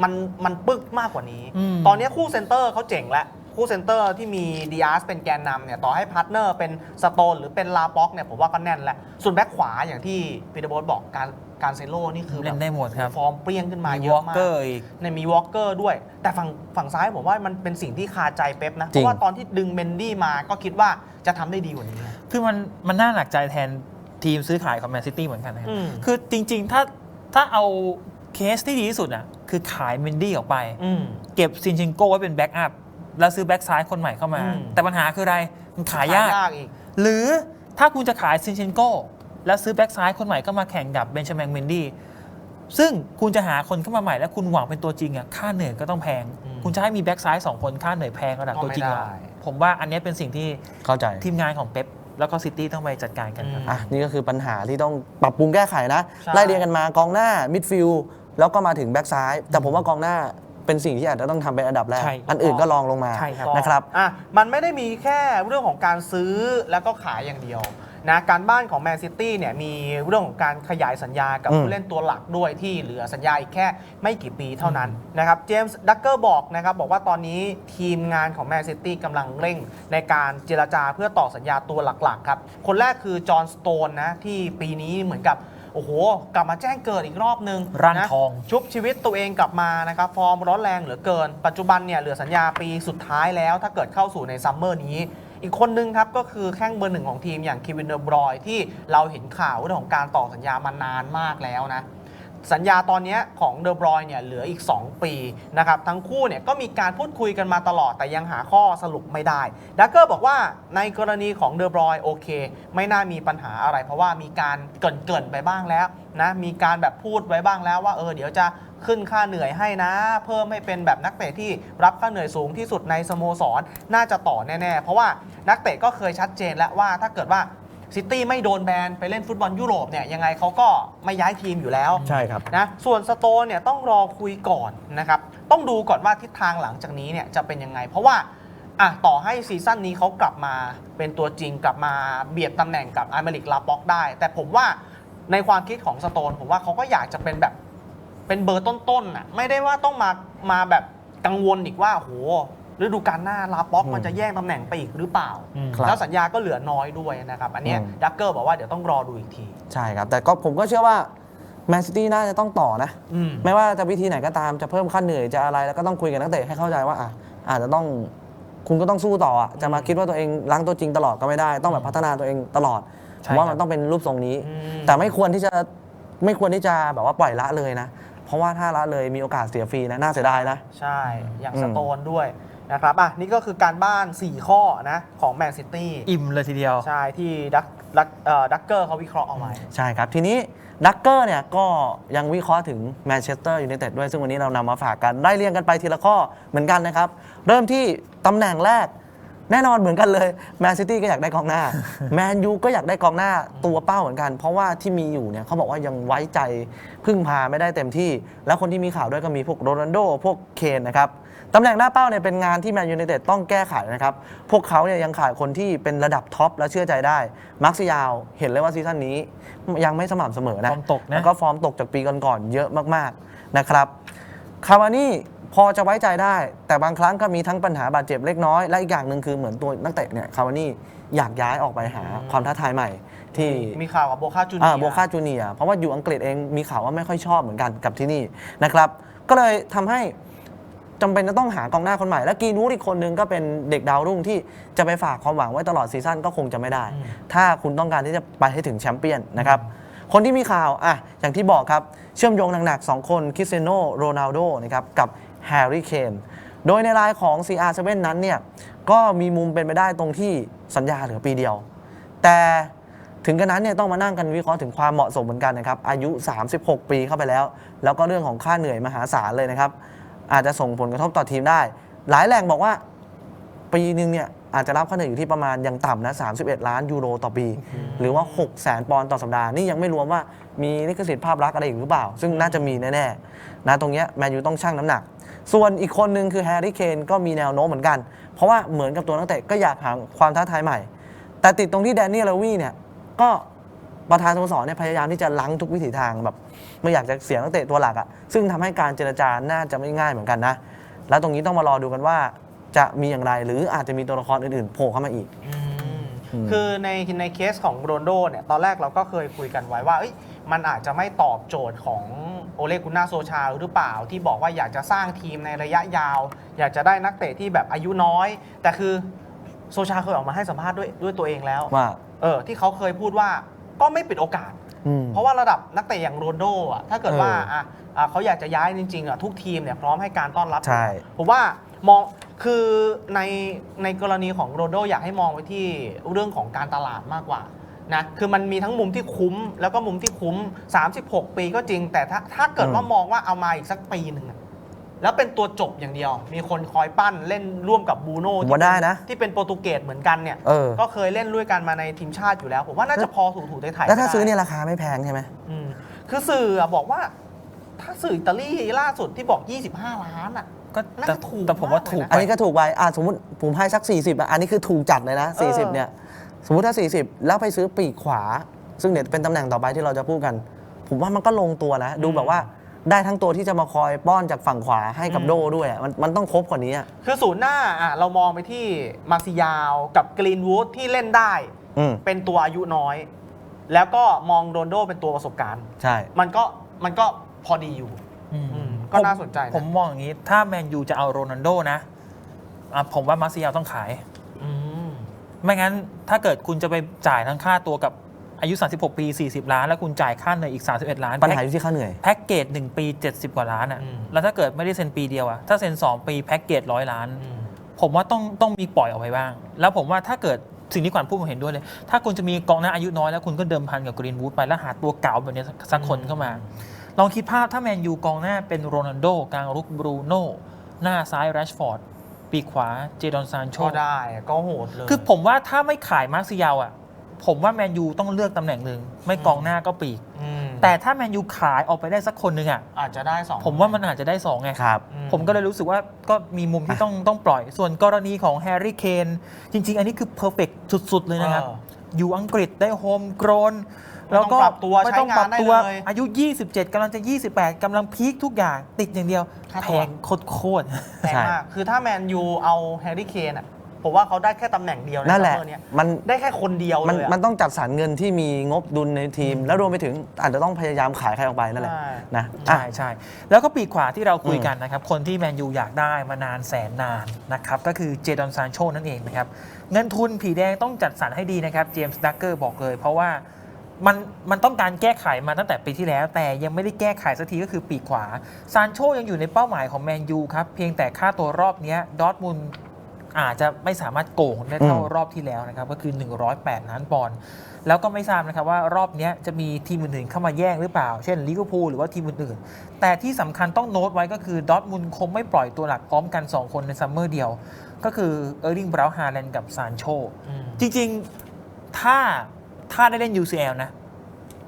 Speaker 2: มันมันปึกมากกว่านี้
Speaker 3: อืม
Speaker 2: ตอนนี้คู่เซนเตอร์เขาเจ๋งแล้ว คู่เซนเตอร์ที่มีดีอาร์สเป็นแกนนำเนี่ยต่อให้พาร์ทเนอร์เป็นสโตนหรือเป็นลาป็อกเนี่ยผมว่าก็แน่นแล้วส่วนแบ็กขวาอย่างที่พีเตอร์โบสบอกการการเซโลนี่คือแบ
Speaker 3: เล่
Speaker 2: บ
Speaker 3: นได้หมดครับ
Speaker 2: ฟอร์มเปรี้ยงขึ้นมาเยว
Speaker 3: อ
Speaker 2: อะ
Speaker 3: ล
Speaker 2: มาก
Speaker 3: เกอร์อีก
Speaker 2: ในมีวอลเกอร์ด้วย แต่ฝั่งฝั่งซ้ายผมว่ามันเป็นสิ่งที่คาใจเป๊ปนะ เพ
Speaker 4: จริง
Speaker 2: ราะว่าตอนที่ดึงเมนดี้มาก็คิดว่าจะทำได้ดีกว่านี้
Speaker 3: คือมันมันน่าหนักใจแทนทีมซื้อขายของแมนซิตี้เหมือนกันนะครับ
Speaker 2: อืม
Speaker 3: คือจริงๆ ถ้าถ้าเอาเคสที่ดีที่สุดอะคือขายเมนดี้ออกไป
Speaker 2: อืม
Speaker 3: เก็บซินเชนโก้ไว้เป็นแบ็กอัพ แล้วซื้อแบ็กซ้ายคนใหม่เข้ามา
Speaker 2: อืม
Speaker 3: แต่ปัญหาคืออะไรมันขายยาก
Speaker 2: อีก
Speaker 3: หรือถ้าคุณจะขายซินเชนโก้แล้วซื้อแบ็กซ้ายคนใหม่เข้ามาแข่งกับเบนชามินเมนดี้ซึ่งคุณจะหาคนเข้ามาใหม่แล้วคุณหวังเป็นตัวจริงอะค่าเหนื่อยก็ต้องแพง
Speaker 2: อืม
Speaker 3: คุณจะให้มีแบ็กซ้ายสองคนค่าเหนื่อยแพงระดับตัวจริงเหรอ
Speaker 2: ก็ไม่ได้
Speaker 3: ผมว่าอันเนี้ยเป็นสิ่งที่
Speaker 4: เข้าใจ
Speaker 3: ทีมงานของเป๊ปแล้วก็ซิตี้ต้องไปจัดการกันครับ
Speaker 2: อืม
Speaker 4: อะนี่ก็คือปัญหาที่ต้องปรับปรุงแก้ไขนะ
Speaker 2: ใช่
Speaker 4: ไล่เรียงกันมากองหน้ามิดฟิลด์แล้วก็มาถึงแบ็กซ้าย แต่ผมว่ากองหน้า เป็นสิ่งที่อาจจะต้องทำเป็นอันดับแรก
Speaker 3: ใช่
Speaker 4: อันอื่นก็ลองลงมา
Speaker 3: ใช่ครับ
Speaker 4: นะครับ
Speaker 2: อะมันไม่ได้มีแค่เรื่องของการซื้อแล้วก็ขายอย่างเดียวนะการบ้านของแมนซิตี้เนี่ยมีเรื่องของการขยายสัญญากับ
Speaker 4: อืม
Speaker 2: ผู้เล่นตัวหลักด้วยที่เหลือสัญญาอีกแค่ไม่กี่ปีเท่านั้นนะครับเจมส์ดักเกอร์บอกนะครับบอกว่าตอนนี้ทีมงานของแมนซิตี้กำลังเร่งในการเจรจาเพื่อต่อสัญญาตัวหลักๆครับคนแรกคือจอห์นสโตนนะที่ปีนี้เหมือนกับ โอ้โห กลับมาแจ้งเกิดอีกรอบนึง
Speaker 3: ร่าง
Speaker 2: นะ
Speaker 3: ทอง
Speaker 2: ชุบชีวิตตัวเองกลับมานะครับ ฟอร์มร้อนแรงเหลือเกิน ปัจจุบันเนี่ยเหลือสัญญาปีสุดท้ายแล้ว ถ้าเกิดเข้าสู่ในซัมเมอร์นี้ อีกคนนึงครับ ก็คือแข้งเบอร์หนึ่งของทีมอย่างเควินเดอร์บรอยน์ที่เราเห็นข่าวเรื่องของการต่อสัญญามานานมากแล้วนะ สัญญาตอนนี้ของเดอบรอยเนี่ยเหลืออีก 2 ปีนะครับทั้งคู่เนี่ยก็มีการพูดคุยกันมาตลอดแต่ยังหาข้อสรุปไม่ได้ดักเกอร์บอกว่าในกรณีของเดอบรอยโอเค ไม่น่ามีปัญหาอะไร เพราะว่ามีการเกินๆไปบ้างแล้วนะมีการแบบพูดไว้บ้างแล้วว่าเออเดี๋ยวจะขึ้นค่าเหนื่อยให้นะ เพิ่มให้เป็นแบบนักเตะที่รับค่าเหนื่อยสูงที่สุดในสโมสร น่าจะต่อแน่ๆ เพราะว่านักเตะก็เคยชัดเจนแล้วว่าถ้าเกิดว่า ซิตี้ไม่โดนแบนไปเล่นฟุตบอลยุโรปเนี่ยยังไงเขาก็ไม่ย้ายทีมอยู่แล้ว
Speaker 4: ใช่ครับ
Speaker 2: นะส่วนสโตนเนี่ยต้องรอคุยก่อนนะครับ ต้องดูก่อนว่าทิศทางหลังจากนี้เนี่ยจะเป็นยังไง เพราะว่าอะต่อให้ซีซั่นนี้เขากลับมาเป็นตัวจริงกลับมาเบียดตำแหน่งกับอาร์เมริกลาป็อกได้ แต่ผมว่าในความคิดของสโตน ผมว่าเขาก็อยากจะเป็นแบบเป็นเบอร์ต้นๆน่ะไม่ได้ว่าต้องมามาแบบกังวลอีกว่าโห ฤดูกาลหน้าลาป็อก
Speaker 4: อืม
Speaker 2: มันจะแย่งตำแหน่งไปอีกหรือเปล่า
Speaker 3: อืม
Speaker 4: ครับ
Speaker 2: แล้วสัญญาก็เหลือน้อยด้วยนะครับ อันเนี้ย
Speaker 4: อืม
Speaker 2: ดักเกอร์บอกว่าเดี๋ยวต้องรอดูอีกที
Speaker 4: ใช่ครับ แต่ก็ผมก็เชื่อว่าแมนซิตี้น่าจะต้องต่อนะ
Speaker 2: อืม
Speaker 4: ไม่ว่าจะวิธีไหนก็ตามจะเพิ่มค่าเหนื่อยจะอะไรแล้วก็ต้องคุยกับนักเตะให้เข้าใจว่าอะอาจจะต้องคุณก็ต้องสู้ต่ออะจะมาคิดว่าตัวเองล้างตัวจริงตลอดก็ไม่ได้ ต้องแบบพัฒนาตัวเองตลอดผ
Speaker 3: ใช่
Speaker 4: มว่า
Speaker 3: ครับ
Speaker 4: มันต้องเป็นรูปทรงนี้
Speaker 2: อืม
Speaker 4: แต่ไม่ควรที่จะไม่ควรที่จะแบบว่าปล่อยละเลยนะ เพราะว่าถ้าละเลยมีโอกาสเสียฟรีนะน่าเสียดายนะ
Speaker 2: ใช่ อย่าง
Speaker 4: อืม
Speaker 2: สโตนด้วย นะครับอะนี่ก็คือการบ้าน 4 ข้อนะของแมนซิตี้
Speaker 3: อิ่มเลยทีเดียว
Speaker 2: ใช่ที่ดักดักเอ่อดักเกอร์เขาวิเคราะห์เอาไว้
Speaker 4: ใช่ครับ ทีนี้ดักเกอร์เนี่ยก็ยังวิเคราะห์ถึงแมนเชสเตอร์ยูไนเต็ดด้วย ซึ่งวันนี้เรานำมาฝากกันได้เรียงกันไปทีละข้อเหมือนกันนะครับ เริ่มที่ตำแหน่งแรก แน่นอนเหมือนกันเลยแมนซิตี้ก็อยากได้กองหน้า แมนยูก็อยากได้กองหน้าตัวเป้าเหมือนกัน เพราะว่าที่มีอยู่เนี่ยเขาบอกว่ายังไว้ใจพึ่งพาไม่ได้เต็มที่ แล้วคนที่มีข่าวด้วยก็มีพวกโรนัลโดพวกเคนนะครับ ตำแหน่งหน้าเป้าเนี่ยเป็นงานที่แมนยูไนเต็ดต้องแก้ไขนะครับ พวกเขาเนี่ยยังขาดคนที่เป็นระดับท็อปและเชื่อใจได้ มาร์คซิยาวเห็นเลยว่าซีซั่นนี้ยังไม่สม่ำเสมอนะ
Speaker 3: ฟอร์มตกนะ
Speaker 4: แล้วก็ฟอร์มตกจากปีก่อนๆเยอะมากๆนะครับคาวานี่พอจะไว้ใจได้ แต่บางครั้งก็มีทั้งปัญหาบาดเจ็บเล็กน้อย และอีกอย่างหนึ่งคือเหมือนตัวนักเตะเนี่ยคาวานี่อยากย้ายออกไปหา
Speaker 2: อืม
Speaker 4: ความท้าทายใหม่ที่
Speaker 2: มีข่าวกับโบคาจูเนี
Speaker 4: อ่ายโบคาจูเนียร์เพราะว่าอยู่อังกฤษเองมีข่าวว่าไม่ค่อยชอบเหมือนกันกับที่นี่นะครับ ก็เลยทำให้ จำเป็นจะต้องหากองหน้าคนใหม่ และกรีนวูดอีกคนนึงก็เป็นเด็กดาวรุ่งที่จะไปฝากความหวังไว้ตลอดซีซั่นก็คงจะไม่ได้
Speaker 2: อืม
Speaker 4: ถ้าคุณต้องการที่จะไปให้ถึงแชมเปี้ยนนะครับ คนที่มีข่าวอะอย่างที่บอกครับ เชื่อมโยงหนักๆ 2 คนคริสเตียโนโรนัลโดนะครับกับแฮร์รี่เคนโดยในรายของ CR7 นั้นเนี่ยก็มีมุมเป็นไปได้ตรงที่สัญญาเหลือปีเดียว แต่ถึงกระนั้นเนี่ยต้องมานั่งกันวิเคราะห์ถึงความเหมาะสมเหมือนกันนะครับอายุ 36 ปีเข้าไปแล้ว แล้วก็เรื่องของค่าเหนื่อยมหาศาลเลยนะครับ อาจจะส่งผลกระทบต่อทีมได้ หลายแหล่งบอกว่า ปีหนึ่งเนี่ยอาจจะรับค่าเหนื่อยอยู่ที่ประมาณอย่างต่ำนะ 31 ล้านยูโรต่อปี หรือว่า6แสนปอนด์ต่อสัปดาห์ นี่ยังไม่รวมว่ามีลิขสิทธิ์ภาพลักษณ์อะไรอีกหรือเปล่า ซึ่งน่าจะมีแน่ๆนะตรงเนี้ยแมนยูต้องชั่งน้ำหนัก ส่วนอีกคนหนึ่งคือแฮร์รี่เคนก็มีแนวโน้มเหมือนกัน เพราะว่าเหมือนกับตัวนักเตะก็อยากหาความท้าทายใหม่ แต่ติดตรงที่แดนนี่ลาวี่เนี่ยก็ ประธานสโมสรเนี่ยพยายามที่จะล้างทุกวิถีทางแบบไม่อยากจะเสียนักเตะตัวหลักอะ่ะซึ่งทำให้การเจรจาน่าจะไม่ง่ายเหมือนกันนะ แล้วตรงนี้ต้องมารอดูกันว่าจะมีอย่างไร หรืออาจจะมีตัวละครอื่นๆโผล่เข้ามาอีก
Speaker 2: อืม
Speaker 4: อืม
Speaker 2: คือในในเคสของโรนลโดเนี่ยตอนแรกเราก็เคยคุยกันไว้ว่าเอ้ยมันอาจจะไม่ตอบโจทย์ของโอเลกุน่าโซชาหรือเปล่าที่บอกว่าอยากจะสร้างทีมในระยะยาว อยากจะได้นักเตะที่แบบอายุน้อย แต่คือโซชาเคยออกมาให้สัมภาษณ์ด้วยด้วยตัวเองแล้ว
Speaker 4: ว่า
Speaker 2: เออที่เขาเคยพูดว่า ก็ไม่ปิดโอกาส
Speaker 4: อืม
Speaker 2: เพราะว่าระดับนักเตะอย่างโรนลโดอะถ้าเกิดว่า
Speaker 4: เอออ่
Speaker 2: อะอะเขาอยากจะย้ายจริงๆอะทุกทีมเนี่ยพร้อมให้การต้อนรับ
Speaker 4: ใช่
Speaker 2: ผมว่ามองคือในในกรณีของโรนลโดอยากให้มองไปที่เรื่องของการตลาดมากกว่านะคือมันมีทั้งมุมที่คุ้ม แล้วก็มุมที่คุ้ม 36 ปีก็จริง แต่ถ้าถ้าเกิดว่ามองว่าเอามาอีกสักปีหนึ่งอะ แล้วเป็นตัวจบอย่างเดียว มีคนคอยปั้นเล่นร่วมกับบูโน่
Speaker 4: ผมว่าได้นะ
Speaker 2: ที่เป็นโปรตุเกสเหมือนกันเนี่ย
Speaker 4: เออ
Speaker 2: ก็เคยเล่นด้วยกันมาในทีมชาติอยู่แล้ว ผมว่าน่าจะพอถูถูๆไถ่ๆ
Speaker 4: แล้วถ้า
Speaker 2: ได้
Speaker 4: ซื้อเนี่ยราคาไม่แพงใช่ไหม
Speaker 2: อืมคือสื่ออะบอกว่า ถ้าสื่ออิตาลีล่าสุดที่บอก 25 ล้านอะ
Speaker 3: ก็
Speaker 2: น่า
Speaker 3: แต่
Speaker 2: จะถูก
Speaker 3: แต่ผมว่ามา
Speaker 2: กเลยนะ
Speaker 3: ถูก
Speaker 4: อัน
Speaker 3: ไป
Speaker 4: นี้ก็ถูกไปอะสมมติผมให้สัก 40อะอันนี้คือถูกจัดเลยนะ
Speaker 2: เออ
Speaker 4: 40 เนี่ย สมมุติถ้า 40 แล้วไปซื้อปีกขวา ซึ่งเดี๋ยวเป็นตำแหน่งต่อไปที่เราจะพูดกัน ผมว่ามันก็ลงตัวนะ ดูแบบว่า ได้ทั้งตัวที่จะมาคอยป้อนจากฝั่งขวาให้กับโดด้วยอะมันมันต้องครบกว่านี้อะ
Speaker 2: คือศูนย์หน้าอะเรามองไปที่มาซิยาวกับกรีนวูดที่เล่นได้
Speaker 4: อืม
Speaker 2: เป็นตัวอายุน้อย แล้วก็มองโรนลโดเป็นตัวประสบการณ์
Speaker 4: ใช่
Speaker 2: มันก็มันก็พอดีอยู่
Speaker 3: อืม
Speaker 2: อืมก็น่าสนใจนะ
Speaker 3: ผมมองอย่างนี้ ถ้าแมนยูจะเอาโรนัลโดนะอะผมว่ามาร์เซียลต้องขาย
Speaker 2: อืม
Speaker 3: ไม่งั้นถ้าเกิดคุณจะไปจ่ายทั้งค่าตัวกับ อายุ 36 ปี 40 ล้าน แล้วคุณจ่ายค่าเหนื่อยอีก 31 ล้าน
Speaker 4: ปัญหาอยู่ที่ค่าเหนื่อย
Speaker 3: แพ็กเกจ1 ปี 70 กว่าล้านอะแล้วถ้าเกิดไม่ได้เซ็นปีเดียวอะถ้าเซ็น 2 ปีแพ็กเกจร้อยล้าน
Speaker 2: อืม
Speaker 3: ผมว่าต้องต้องมีปล่อยออกไปบ้าง แล้วผมว่าถ้าเกิดสิ่งที่ขวัญพูดผมเห็นด้วยเลย ถ้าคุณจะมีกองหน้าอายุน้อยแล้วคุณก็เดิมพันกับกรีนวูดไปแล้วหาตัวเก่าแบบนี้สักสักคนเข้ามา ลองคิดภาพถ้าแมนยูกองหน้าเป็นโรนัลโดกลางรุกบรูโน่หน้าซ้ายแรชฟอร์ดปีกขวาเจดอนซานโช
Speaker 2: ก็ได้ก็โหดเลย
Speaker 3: คือผมว่าถ้าไม่ขายมาร์เซียลอะ ผมว่าแมนยูต้องเลือกตำแหน่งหนึ่งไม่กองหน้าก็ปีก
Speaker 2: ม
Speaker 3: แต่ถ้าแมนยูขายออกไปได้สักคนหนึ่งอะ
Speaker 2: อาจจะได้สอง
Speaker 3: ผมว่ามันอาจจะได้สองไง
Speaker 4: ครับ
Speaker 2: อื
Speaker 3: ผมก็เลยรู้สึกว่าก็มีมุมที่ต้องต้องปล่อย ส่วนกรณีของแฮร์รี่เคนจริง ๆ อันนี้คือเพอร์เฟกสุด ๆ เลยนะครับ
Speaker 2: เออ
Speaker 3: อยู่อังกฤษได้โฮมโกรน
Speaker 2: ไม่ต้องปรับตัว
Speaker 3: ไม่ต้อง
Speaker 2: ใช้งาน
Speaker 3: ปรับตัว
Speaker 2: ได้เลย
Speaker 3: อายุ 27กำลังจะ 28กำลังพีคทุกอย่างติดอย่างเดียว
Speaker 2: ค่า
Speaker 3: แพ
Speaker 2: ตัว
Speaker 3: งโคตรๆ
Speaker 2: แพง
Speaker 4: ใช่
Speaker 2: มาก คือถ้าแมนยูเอาแฮร์รี่เคนอะ ผมว่าเขาได้แค่ตำแหน่งเดียวใน
Speaker 4: นั่นแหละ
Speaker 2: ซัมเมอร์เนี้ย
Speaker 4: มัน
Speaker 2: ได้แค่คนเดียว
Speaker 4: มัน
Speaker 2: เลยอะ
Speaker 4: มันต้องจัดสรรเงินที่มีงบดุลในทีม แล้วรวมไปถึงอาจจะต้องพยายามขายใครออกไปนั่นแหละ
Speaker 2: ใช่
Speaker 4: นะอะ
Speaker 3: ใช่ใช่แล้วก็ปีกขวาที่เราคุย
Speaker 4: อืม
Speaker 3: กันนะครับ คนที่แมนยูอยากได้มานานแสนนานนะครับ ก็คือเจดอนซานโชนั่นเองนะครับ เงินทุนผีแดงต้องจัดสรรให้ดีนะครับเจมส์ดักเกอร์บอกเลย เพราะว่ามันมันต้องการแก้ไขมาตั้งแต่ปีที่แล้ว แต่ยังไม่ได้แก้ไขสักทีก็คือปีกขวาซานโชยังอยู่ในเป้าหมายของแมนยูครับ เพียงแต่ค่าตัวรอบเนี้ยดอร์ทมุนด์ อาจจะไม่สามารถโกงได้เท่า
Speaker 4: อืม
Speaker 3: รอบที่แล้วนะครับก็คือ 108 ล้านปอนด์แล้วก็ไม่ทราบนะครับว่ารอบเนี้ยจะมีทีมอื่นๆเข้ามาแย่งหรือเปล่า เช่นลิเวอร์พูลหรือว่าทีมอื่นๆ แต่ที่สำคัญต้องโน้ตไว้ก็คือดอร์ทมุนด์คงไม่ปล่อยตัวหลักพร้อมกัน 2 คนในซัมเมอร์เดียว ก็คือเออร์ลิงบราวน์ฮาแลนด์กับซานโช
Speaker 2: อืม
Speaker 3: จริงๆถ้าถ้าได้เล่น UCL นะ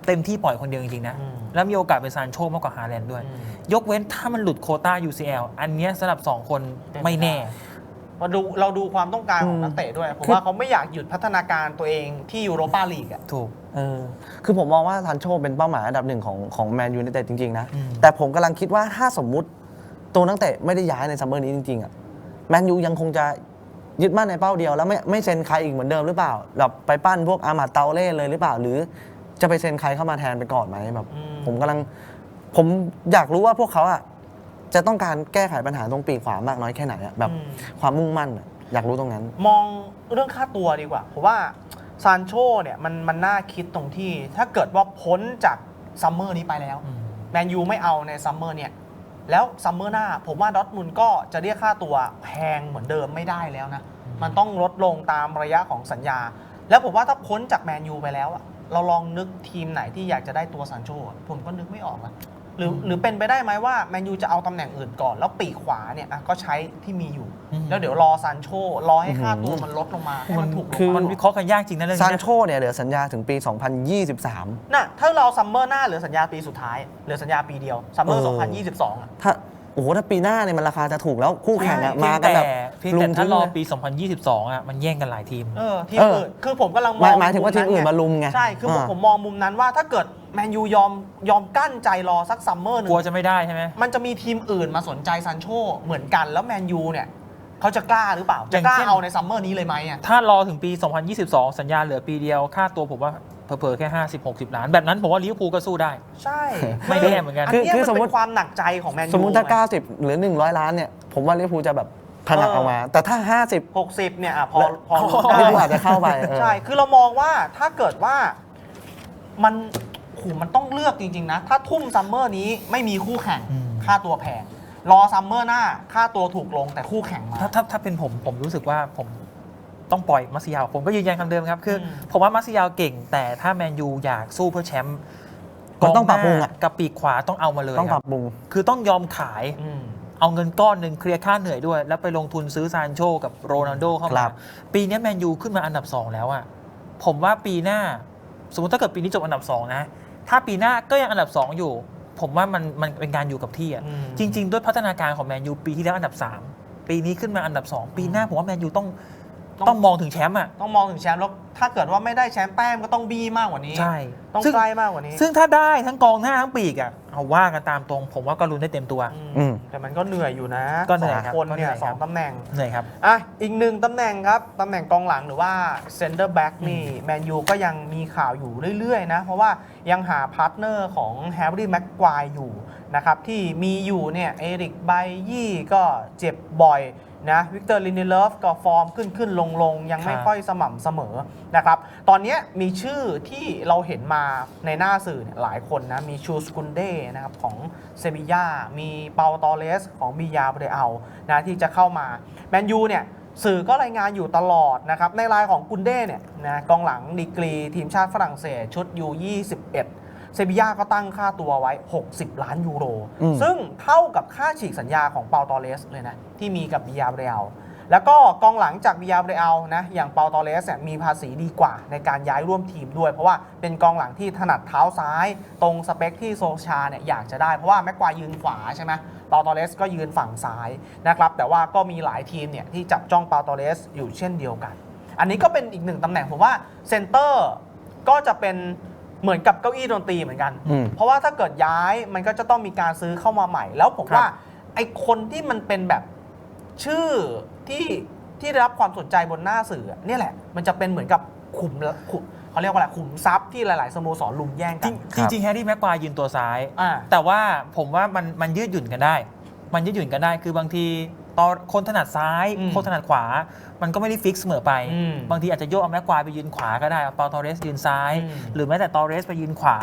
Speaker 3: เต็มที่ปล่อยคนเดียวจริงๆนะ
Speaker 2: อืม
Speaker 3: แล้วมีโอกาสเป็นซานโชมากกว่าฮาแลนด์ด้วย
Speaker 2: อืม
Speaker 3: ยกเว้นถ้ามันหลุดโควต้า UCL อันเนี้ยสำหรับ 2 คน
Speaker 2: เป็นไป
Speaker 3: ไม่แน่
Speaker 2: ได้มาดูเราดูความต้องการของ
Speaker 4: อืม
Speaker 2: นักเตะด้วย ผม
Speaker 4: คือ
Speaker 2: ว่าเขาไม่อยากหยุดพัฒนาการตัวเองที่ยูโรปาลีกอะ
Speaker 3: ถูก
Speaker 4: เออคือผมมองว่าซานโชเป็นเป้าหมายอันดับหนึ่งของของแมนยู i นเต็ดจริงๆนะ
Speaker 3: อืม
Speaker 4: แต่ผมกำลังคิดว่าถ้าสมมุติตัวนักเตะไม่ได้ย้ายในซัมเมอร์นี้จริงๆอะแมนยูยังคงจะยึดมั่นในเป้าเดียวแล้วไม่ไม่เซ็นใครอีกเหมือนเดิมหรือเปล่าแบบไปปั้นพวกอามาดเตาเล่เลยหรือเปล่า หรือจะไปเซ็นใครเข้ามาแทนไปก่อนไหมแบบ
Speaker 2: อืม
Speaker 4: ผมกำลัง ผมอยากรู้ว่าพวกเขาอะ จะต้องการแก้ไขปัญหาตรงปีกขวามากน้อยแค่ไหนอะแบบ
Speaker 2: อืม
Speaker 4: ความมุ่งมั่นอะอยากรู้ตรงนั้น
Speaker 2: มองเรื่องค่าตัวดีกว่า เพราะว่าซานโชเนี่ยมันมันน่าคิดตรงที่ ถ้าเกิดว่าพ้นจากซัมเมอร์นี้ไปแล้ว
Speaker 3: อืม
Speaker 2: แมนยูไม่เอาในซัมเมอร์เนี่ย แล้วซัมเมอร์หน้า ผมว่าดอร์ทมุนด์ก็จะเรียกค่าตัวแพงเหมือนเดิมไม่ได้แล้วนะ มันต้องลดลงตามระยะของสัญญา แล้วผมว่าถ้าพ้นจากแมนยูไปแล้วอะเราลองนึกทีมไหนที่อยากจะได้ตัวซานโชอะผมก็นึกไม่ออกอะ หรือ
Speaker 3: อืม
Speaker 2: หรือเป็นไปได้ไหมว่าแมนยูจะเอาตำแหน่งอื่นก่อน แล้วปีกขวาเนี่ยอะก็ใช้ที่มีอยู่
Speaker 3: อืม
Speaker 2: แล้วเดี๋ยวรอซานโชรอให้ค่าตัวมันลดลงมาให้มันถูกลง
Speaker 4: คือ
Speaker 2: มา
Speaker 3: มันวิเคราะห์กันยากจริงนะเรื่อง
Speaker 4: ซา
Speaker 3: นี้
Speaker 4: น
Speaker 3: นะ
Speaker 4: โชเนี่ยเหลือสัญญาถึงปี 2023
Speaker 2: น่ะถ้าเราซัมเมอร์หน้าเหลือสัญญาปีสุดท้ายเหลือสัญญาปีเดียวซัมเมอร์
Speaker 4: เออ
Speaker 2: 2022อะ
Speaker 4: ถ้า โอ้โหถ้าปีหน้าเนี่ยมันราคาจะถูกแล้วคู่แข่งอะ
Speaker 3: เพีย
Speaker 4: มางกัน
Speaker 3: แต่
Speaker 4: แบบ
Speaker 3: เพียง
Speaker 4: ลุ
Speaker 3: แต่
Speaker 4: ม
Speaker 3: ถ้า
Speaker 4: ทิ้ง
Speaker 3: รอ
Speaker 4: เลย
Speaker 3: ปี 2022 อะ มันแย่งกันหลายทีม
Speaker 2: เออทีม
Speaker 4: เออ
Speaker 2: อื่นคือผมกำลังม
Speaker 4: ห
Speaker 2: อ
Speaker 4: มาย
Speaker 2: ง
Speaker 4: หมายถึงว่าทีมอื่น
Speaker 2: ไมา
Speaker 4: ลุมไง
Speaker 2: ใช่คือผม
Speaker 4: อ่า
Speaker 2: ผมมองมุมนั้นว่าถ้าเกิดแมนยูยอมยอมกั้นใจรอสักซัมเมอร์หนึ่
Speaker 3: ก
Speaker 2: ง
Speaker 3: ลัวจะไม่ได้ใช่ไหม
Speaker 2: มันจะมีทีมอื่นมาสนใจซันโชเหมือนกันแล้วแมนยูเนี่ยเขาจะกล้าหรือเปล่า
Speaker 3: อ
Speaker 2: จะ
Speaker 3: ย่าง
Speaker 2: กล้า
Speaker 3: เช่น
Speaker 2: เอาในซัมเมอร์นี้เลยไหมอะ
Speaker 3: ถ้ารอถึงปี 2022 สัญญาเหลือปีเดียว ค่าตัวผมว่า เผลอๆแค่ 50 60 ล้าน แบบนั้นผมว่าลิเวอร์พูลก็สู้ได้
Speaker 2: ใช่
Speaker 3: ไม่แน่เหมือนกัน
Speaker 2: อันเนี้ย
Speaker 4: คือ
Speaker 2: มัน
Speaker 4: สมมุ
Speaker 2: เป็
Speaker 4: ติ
Speaker 2: นความหนักใจของแมนยู
Speaker 4: สมมุติถ้า
Speaker 2: ไง
Speaker 4: 90 หรือ 100 ล้านเนี่ย ผมว่าลิเวอร์พูลจะแบบผนัก
Speaker 2: เออ
Speaker 4: ออกมา แต่ถ้า 50
Speaker 2: 60เนี่ยอะพอพอ
Speaker 4: ลิ
Speaker 2: รู้
Speaker 4: เวอร์พูล
Speaker 2: ได้
Speaker 4: อาจจะเข้าไปเออ
Speaker 2: ใช่คือเรามองว่าถ้าเกิดว่ามันโหมันต้องเลือกจริง ๆ นะ ถ้าทุ่มซัมเมอร์นี้ไม่มีคู่แข่ง
Speaker 3: อืม
Speaker 2: ค่าตัวแพง รอซัมเมอร์หน้าค่าตัวถูกลงแต่คู่แข่งมา
Speaker 3: ถ้าถ้าถ้าเป็นผมผมรู้สึกว่าผม ต้องปล่อยมาซิยาวผมก็ยืนยันคำเดิมครับ คืออ
Speaker 2: ม
Speaker 3: ผมว่ามาซิยาวเก่ง แต่ถ้าแมนยูอยากสู้เพื่อแชมป์
Speaker 4: มันต้องปรับปรุง
Speaker 3: กห
Speaker 4: อะ
Speaker 3: น้ากับปีกขวาต้องเอามาเลย
Speaker 4: ต้อง
Speaker 3: ค
Speaker 4: ป
Speaker 3: รั
Speaker 4: รับบปรุง
Speaker 3: คือต้องยอมขาย
Speaker 2: อืม
Speaker 3: เอาเงินก้อนหนึ่งเคลียร์ค่าเหนื่อยด้วย แล้วไปลงทุนซื้อซานโชกับโรนัลโดเข้า
Speaker 4: ค
Speaker 3: มา
Speaker 4: รับ
Speaker 3: ปีนี้แมนยูขึ้นมาอันดับ 2 แล้วอะผมว่าปีหน้า สมมติถ้าเกิดปีนี้จบอันดับ 2 นะ ถ้าปีหน้าก็ยังอันดับ 2 อยู่ ผมว่ามันมันเป็นการอยู่กับที่อะ
Speaker 2: อืม
Speaker 3: จริง ๆ ด้วยพัฒนาการของแมนยูปีที่แล้วอันดับ 3 ปีนี้ขึ้นมาอันดับ 2 ปีหน้าผมว่าแมนยูต้อง
Speaker 2: ต้อง
Speaker 3: ต้องมองถึงแชมป์อะ
Speaker 2: ต้องมองถึงแชมป์แล้วถ้าเกิดว่าไม่ได้แชมป์แต้มก็ต้องบี้มากกว่านี้
Speaker 3: ใช่
Speaker 2: ต้อง
Speaker 3: ซึ่ง
Speaker 2: ใกล้มากกว่านี้
Speaker 3: ซึ่งถ้าได้ทั้งกองหน้าทั้งปีกอะเอาว่ากันตามตรง ผมว่าก็ลุ้นได้เต็มตัว
Speaker 2: อืม
Speaker 4: อืม
Speaker 2: แต่มันก็เหนื่อยอยู่นะ
Speaker 3: ก็เหนื่อย
Speaker 2: สง
Speaker 3: ครับ
Speaker 2: คน
Speaker 3: ก็เหนื่
Speaker 2: เนี่ย
Speaker 3: อย
Speaker 2: ส
Speaker 3: ค
Speaker 2: อ
Speaker 3: รั
Speaker 2: ง
Speaker 3: บ
Speaker 2: ตำแหน่ง
Speaker 3: เหนื่อยครับ
Speaker 2: อะ อีกหนึ่งตำแหน่งครับ ตำแหน่งกองหลังหรือว่าเซนเตอร์แบ็กนี่แมนยูก็ยังมีข่าวอยู่เรื่อย ๆ นะ เพราะว่ายังหาพาร์ทเนอร์ของแฮร์รี่แม็กควายอยู่นะครับ ที่มีอยู่เนี่ย เอริกไบยี่ก็เจ็บบ่อย นะวิกเตอร์ลินเดเลฟก็ฟอร์มขึ้นขึ้นลงลงยังไม่
Speaker 3: ครับ
Speaker 2: ค่อยสม่ำเสมอนะครับ ตอนนี้มีชื่อที่เราเห็นมาในหน้าสื่อเนี่ยหลายคนนะ มีชูสกุนเด้นะครับของเซบีย่ามีเปาตอเลสของบิยาเบเรอัลนะที่จะเข้ามาแมนยูเนี่ยสื่อก็รายงานอยู่ตลอดนะครับ ในรายของกุนเด้เนี่ยนะกองหลังดีกรีทีมชาติฝรั่งเศสชุดยู21 เซบีย่าก็ตั้งค่าตัวไว้ 60 ล้านยูโร
Speaker 4: อืม
Speaker 2: ซึ่งเท่ากับค่าฉีกสัญญาของเปาตอเลสเลยนะ ที่มีกับบิยาเรอัลแล้วก็กองหลังจากบิยาเรอัลนะอย่างเปาตอเลสเนี่ยมีภาษีดีกว่าในการย้ายร่วมทีมด้วย เพราะว่าเป็นกองหลังที่ถนัดเท้าซ้าย ตรงสเปคที่โซชาเนี่ยอยากจะได้ เพราะว่าแม็กควายยืนขวาใช่ไหมเปาตอเลสก็ยืนฝั่งซ้ายนะครับแต่ว่าก็มีหลายทีมเนี่ยที่จับจ้องเปาตอเลสอยู่เช่นเดียวกัน อันนี้ก็เป็นอีกหนึ่งตำแหน่งผมว่าเซนเตอร์ก็จะเป็น เหมือนกับเก้าอี้ดนตรีเหมือนกัน
Speaker 4: อืม
Speaker 2: เพราะว่าถ้าเกิดย้ายมันก็จะต้องมีการซื้อเข้ามาใหม่ แล้วผม
Speaker 3: ครับ
Speaker 2: ว่าไอคนที่มันเป็นแบบชื่อที่ที่ได้รับความสนใจบนหน้าสื่ออะเนี่ยแหละ มันจะเป็นเหมือนกับขุมละขุมเขาเรียกว่าอะไรขุมทรัพย์ที่หลาย ๆ สโมสรลุมแย่ง
Speaker 3: จ
Speaker 2: กั
Speaker 3: ริ
Speaker 2: น
Speaker 3: ง
Speaker 4: ครับ
Speaker 3: จริงๆแฮร์รี่แม็กควายยืนตัวซ้าย
Speaker 2: อ่า
Speaker 3: แต่ว่าผมว่ามันมันยืดหยุ่นกันได้ มันยืดหยุ่นกันได้ คือบางที ตอนคนถนัดซ้าย
Speaker 2: อืม
Speaker 3: คนถนัดขวา มันก็ไม่ได้ฟิกเสมอไป
Speaker 2: อืม
Speaker 3: บางทีอาจจะโยกเอาแม็กควายไปยืนขวาก็ได้เอาเปาตอเรสยืนซ้าย
Speaker 2: อืม
Speaker 3: หรือแม้แต่ตอเรสไปยืนขวา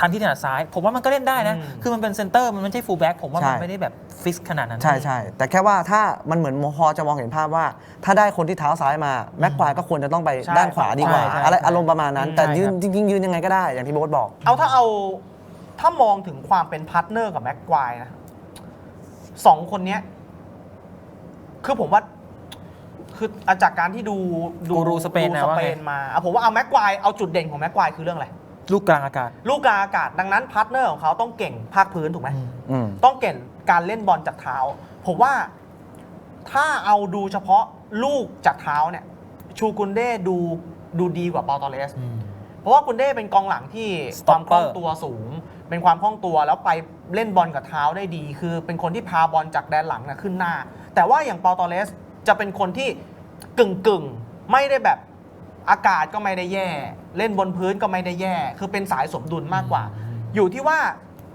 Speaker 3: ทันที่ถนัดซ้าย ผมว่ามันก็เล่นได้นะ
Speaker 2: อืม
Speaker 3: คือมันเป็นเซนเตอร์มันไม่ใช่ฟูลแบ็กผมว่ามัน
Speaker 4: ใช่
Speaker 3: ไม่ได้แบบฟิกขนาดนั้น
Speaker 4: ใช่ใช่แต่แค่ว่าถ้ามันเหมือนพอจะมองเห็นภาพว่า ถ้าได้คนที่เท้าซ้ายมาแม็กควายก็ควรจะต้องไป
Speaker 2: ใช่
Speaker 4: ด้านขวาดีกว่า
Speaker 3: ใช่ใช่
Speaker 4: อะไรอารมณ์ประมาณนั้น
Speaker 2: อืม
Speaker 4: แต่
Speaker 3: ใช่
Speaker 4: ยืน
Speaker 3: ครับ
Speaker 4: จริงๆยืนยังไงก็ได้อย่างที่โบ๊ทบอก
Speaker 2: เอาถ้าเอาถ้ามองถึงความเป็นพาร์ทเนอร์กับแม็กควายนะสองคนเนี้ย คือผมว่า คืออาจากการที่ดูดู
Speaker 3: กูรูสเปน
Speaker 2: ดู
Speaker 3: นะ
Speaker 2: ส
Speaker 3: ว่า
Speaker 2: เป
Speaker 3: ไง
Speaker 2: นมาอะผมว่าเอาแม็กควายเอาจุดเด่นของแม็กควายคือเรื่องอะไร
Speaker 3: ลูกกลางอากาศ
Speaker 2: ลูกกลางอากาศดังนั้นพาร์ทเนอร์ของเขาต้องเก่งภาคพื้นถูกไหม
Speaker 3: อืม
Speaker 4: อืม
Speaker 2: ต้องเก่งการเล่นบอลจากเท้า ผมว่าถ้าเอาดูเฉพาะลูกจากเท้าเนี่ย ชูกุนเด้ดูดูดีกว่าเปาตอเลส
Speaker 3: อืม
Speaker 2: เพราะว่ากุนเด้เป็นกองหลังที่ความคล่องตัวสูง เป็นความคล่องตัวแล้วไปเล่นบอลกับเท้าได้ดี คือเป็นคนที่พาบอลจากแดนหลังนะขึ้นหน้า แต่ว่าอย่างเปาตอเลสจะเป็นคนที่กึ่งกึ่งๆไม่ได้แบบอากาศก็ไม่ได้แย่ เล่นบนพื้นก็ไม่ได้แย่ คือเป็นสายสมดุลมากกว่า อยู่ที่ว่า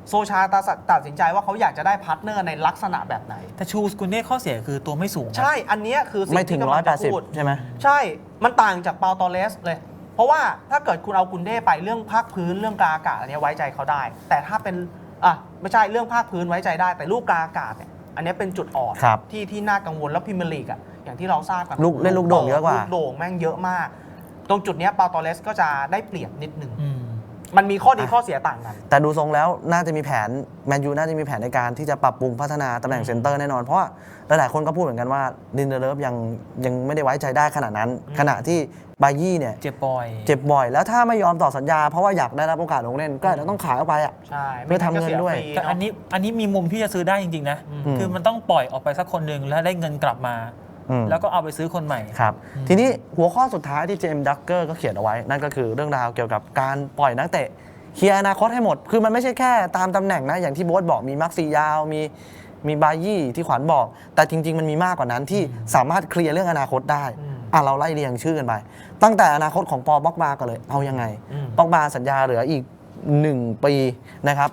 Speaker 2: โซชาตัดตัดสินใจว่าเขาอยากจะได้พาร์ทเนอร์ในลักษณะแบบไหน
Speaker 3: แต่ชูสกุลเน่ข้อเสียคือตัวไม่สูงนะ
Speaker 2: ใช่ อันเนี้ยคือสิ่ง
Speaker 4: ไม่ถึง
Speaker 2: ที่กำลัจะพูด
Speaker 4: 180ใช่ไหม
Speaker 2: ใช่ มันต่างจากเปาตอเลสเลย เพราะว่าถ้าเกิดคุณเอากุนเด้ไปเรื่องภาคพื้นเรื่องกลางอากาศอันเนี้ยไว้ใจเขาได้ แต่ถ้าเป็นอะไม่ใช่เรื่องภาคพื้นไว้ใจได้ แต่ลูกกลางอากาศเนี่ยอันเนี้ยเป็นจุดอ่อน
Speaker 4: ครับ
Speaker 2: ที่ที่น่ากังวลแล้วพรีเมียร์ลีกอะอย่างที่เราทราบกัน
Speaker 4: ลูกเล่นลูกโด่งเยอะกว่า
Speaker 2: ลูกโด่งแม่งเยอะมาก ตรงจุดเนี้ยเปาตอเลสก็จะได้เปรียบนิดนึง
Speaker 3: อืม
Speaker 2: มันมีข้อดีข้อเสียต่างกัน
Speaker 4: แต่ดูทรงแล้วน่าจะมีแผนแมนยูน่าจะมีแผนในการที่จะปรับปรุงพัฒนาตำแหน่งเซนเตอร์แน่นอน เพราะว่าหลายๆคนก็พูดเหมือนกันว่าลินเดเลฟยังยังไม่ได้ไว้ใจได้ขนาดนั้น
Speaker 2: อืม
Speaker 4: ขณะที่บายี่เนี่ย
Speaker 3: เจ็บบ่อย
Speaker 4: เจ็บบ่อย แล้วถ้าไม่ยอมต่อสัญญาเพราะว่าอยากได้รับโอกาสลงเล่นก็อาจจะต้องขายออกไปอะ
Speaker 2: ใช่
Speaker 4: เพื่อทำเงินด้วย
Speaker 2: ไม่
Speaker 3: แต่
Speaker 2: งั้ก็สีฟรี
Speaker 3: อันนี้อันนี้มีมุมที่จะซื้อได้จริงๆนะ
Speaker 2: อืม
Speaker 3: คือมันต้องปล่อยออกไปสักคนหนึ่งแล้วได้เงินกลับมา
Speaker 4: อืม
Speaker 3: แล้วก็เอาไปซื้อคนใหม่
Speaker 4: ครับ
Speaker 3: อืม
Speaker 4: ทีนี้หัวข้อสุดท้ายที่เจมส์ดักเกอร์ก็เขียนเอาไว้ นั่นก็คือเรื่องราวเกี่ยวกับการปล่อยนักเตะเคลียร์อนาคตให้หมด คือมันไม่ใช่แค่ตามตำแหน่งนะ อย่างที่โบ๊ทบอกมีมักซียาว มีมีบายี่ที่ขวัญบอก แต่จริง ๆ มันมีมากกว่านั้นที่สามารถเคลียร์เรื่องอนาคตได้
Speaker 2: อืม
Speaker 4: อะเราไล่เรียงชื่อกันไป ตั้งแต่อนาคตของปอบ็อกบาก็เลยเอายังไง
Speaker 2: อืม
Speaker 4: บ็อกบาสัญญาเหลืออีก 1 ปีนะครับ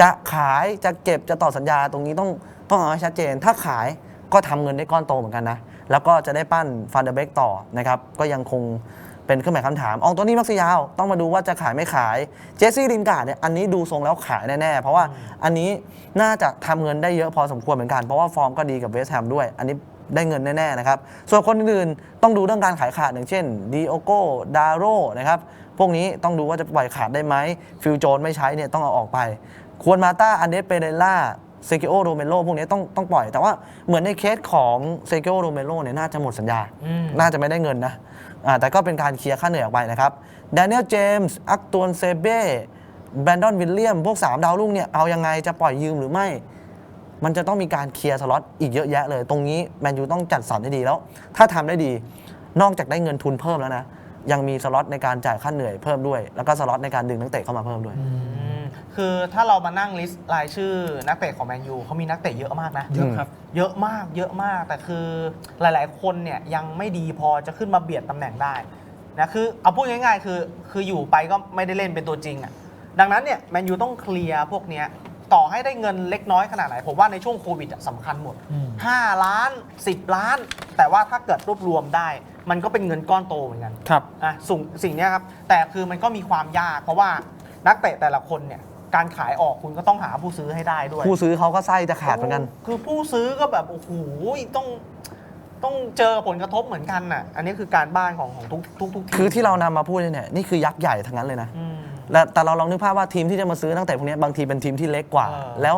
Speaker 4: จะขายจะเก็บจะต่อสัญญาตรงนี้ต้องต้องเอาให้ชัดเจน ถ้าขาย ก็ทำเงินได้ก้อนโตเหมือนกันนะ แล้วก็จะได้ปั้นฟันเดอร์เบกต่อนะครับ ก็ยังคงเป็นเครื่องหมายคำถาม อองตัวนี้มักซิยาว ต้องมาดูว่าจะขายไม่ขาย เจสซี่ลินการ์ดเนี่ย อันนี้ดูทรงแล้วขายแน่ ๆ เพราะว่าอันนี้น่าจะทำเงินได้เยอะพอสมควรเหมือนกัน เพราะว่าฟอร์มก็ดีกับเวสต์แฮมด้วย อันนี้ได้เงินแน่ ๆ นะครับ ส่วนคนอื่นๆต้องดูเรื่องการขายขาดอย่างเช่นดีโอโกดาโรนะครับ พวกนี้ต้องดูว่าจะปล่อยขาดได้ไหมฟิลโจนไม่ใช้เนี่ยต้องเอาออกไป ควรมาต้าอันเดสเปเรล่า เซกิโอโรเมโรพวกนี้ต้องต้องปล่อย แต่ว่าเหมือนในเคสของเซกิโอโรเมโรเนี่ยน่าจะหมดสัญญา
Speaker 2: อืม
Speaker 4: น่าจะไม่ได้เงินนะอ่าแต่ก็เป็นการเคลียร์ค่าเหนื่อยออกไปนะครับแดเนียลเจมส์อักตวนเซเบ้แบรนดอนวิลเลียม พวก 3 ดาวรุ่งเนี่ย เอายังไงจะปล่อยยืมหรือไม่ มันจะต้องมีการเคลียร์สล็อตอีกเยอะแยะเลย ตรงนี้แมนยูต้องจัดสรรให้ดีแล้ว ถ้าทำได้ดี นอกจากได้เงินทุนเพิ่มแล้วนะ ยังมีสล็อตในการจ่ายค่าเหนื่อยเพิ่มด้วย แล้วก็สล็อตในการดึงนักเตะเข้ามาเพิ่มด้วย
Speaker 2: อืม คือถ้าเรามานั่งลิสต์รายชื่อนักเตะของแมนยูเขามีนักเตะเยอะมากนะ
Speaker 3: เยอะครับ
Speaker 2: เยอะมากเยอะมากแต่คือหลาย ๆ คนเนี่ยยังไม่ดีพอจะขึ้นมาเบียดตำแหน่งได้นะคือเอาพูดง่าย ๆ คือคืออยู่ไปก็ไม่ได้เล่นเป็นตัวจริงอะ่ะดังนั้นเนี่ยแมนยูต้องเคลียร์พวกเนี้ยต่อให้ได้เงินเล็กน้อยขนาดไหน ผมว่าในช่วงโควิดอะสำคัญหมด
Speaker 3: อืม
Speaker 2: 5ล้าน 10 ล้าน แต่ว่าถ้าเกิดรวบรวมได้ มันก็เป็นเงินก้อนโตเหมือนกัน
Speaker 3: ครับ
Speaker 2: อะสิ่งสิ่งเนี้ยครับ แต่คือมันก็มีความยากเพราะว่านักเตะแต่ละคนเนี่ย การขายออกคุณก็ต้องหาผู้ซื้อให้ได้ด้วย
Speaker 4: ผู้ซื้อเขาก็ไส้จะขาดเหมือนกัน
Speaker 2: คือผู้ซื้อก็แบบโอ้โหต้องต้องเจอผลกระทบเหมือนกันน่ะ อันนี้คือการบ้านของของทุกทุกทุกทีม
Speaker 4: คือที่เรานำมาพูดเนี่ยนี่คือยักษ์ใหญ่ทั้งนั้นเลยนะ
Speaker 2: อืม
Speaker 4: และแต่เราลองนึกภาพว่าทีมที่จะมาซื้อนักเตะพวกนี้บางทีเป็นทีมที่เล็กกว่า
Speaker 2: เออ
Speaker 4: แล้ว